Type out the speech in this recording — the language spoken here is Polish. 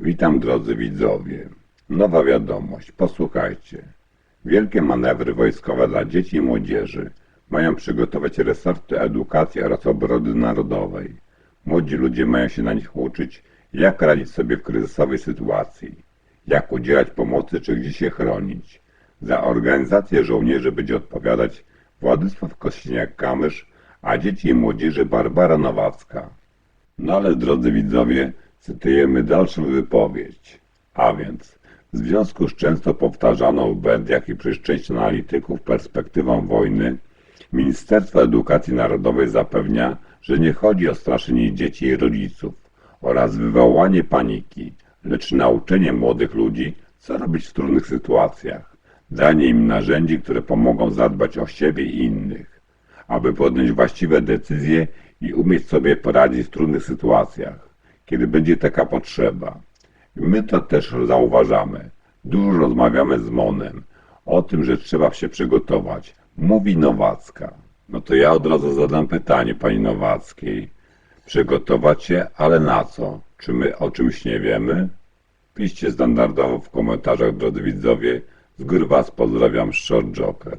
Witam drodzy widzowie. Nowa wiadomość, posłuchajcie. Wielkie manewry wojskowe dla dzieci i młodzieży mają przygotować resorty edukacji oraz obrony narodowej. Młodzi ludzie mają się na nich uczyć, jak radzić sobie w kryzysowej sytuacji, jak udzielać pomocy czy gdzie się chronić. Za organizację żołnierzy będzie odpowiadać Władysław Kośniak-Kamysz, a dzieci i młodzieży Barbara Nowacka. No ale drodzy widzowie, cytujemy dalszą wypowiedź. A więc, w związku z często powtarzaną w mediach i przez część analityków perspektywą wojny, Ministerstwo Edukacji Narodowej zapewnia, że nie chodzi o straszenie dzieci i rodziców oraz wywołanie paniki, lecz nauczenie młodych ludzi, co robić w trudnych sytuacjach, danie im narzędzi, które pomogą zadbać o siebie i innych, aby podjąć właściwe decyzje i umieć sobie poradzić w trudnych sytuacjach, kiedy będzie taka potrzeba. My to też zauważamy. Dużo rozmawiamy z Monem o tym, że trzeba się przygotować. Mówi Nowacka. No to ja od razu zadam pytanie pani Nowackiej. Przygotować się, ale na co? Czy my o czymś nie wiemy? Piszcie standardowo w komentarzach, drodzy widzowie. Z góry was pozdrawiam, Short Joker.